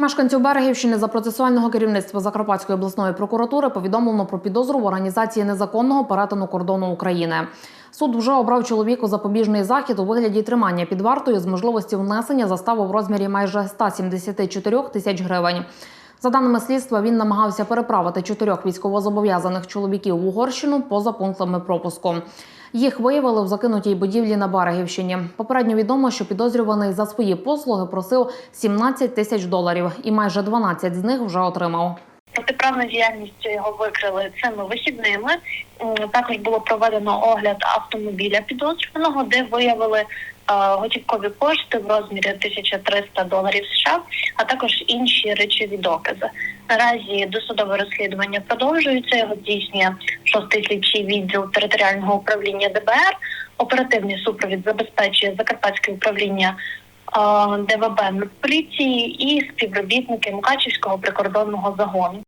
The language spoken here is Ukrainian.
Мешканцю Берегівщини за процесуального керівництва Закарпатської обласної прокуратури повідомлено про підозру в організації незаконного перетину кордону України. Суд вже обрав чоловіку запобіжний захід у вигляді тримання під вартою з можливості внесення застави в розмірі майже 174 тисяч гривень. За даними слідства, він намагався переправити чотирьох військовозобов'язаних чоловіків в Угорщину поза пунктами пропуску. Їх виявили в закинутій будівлі на Берегівщині. Попередньо відомо, що підозрюваний за свої послуги просив 17 тисяч доларів, і майже 12 з них вже отримав. Протиправну діяльність його викрили цими вихідними. Також було проведено огляд автомобіля підозрюваного, де виявили е, готівкові кошти в розмірі 1300 доларів США, а також інші речові докази. Наразі досудове розслідування продовжується. Його здійснює шостий слідчий відділ територіального управління ДБР. Оперативний супровід забезпечує Закарпатське управління е, ДВБ Нацполіції і співробітники Мукачівського прикордонного загону.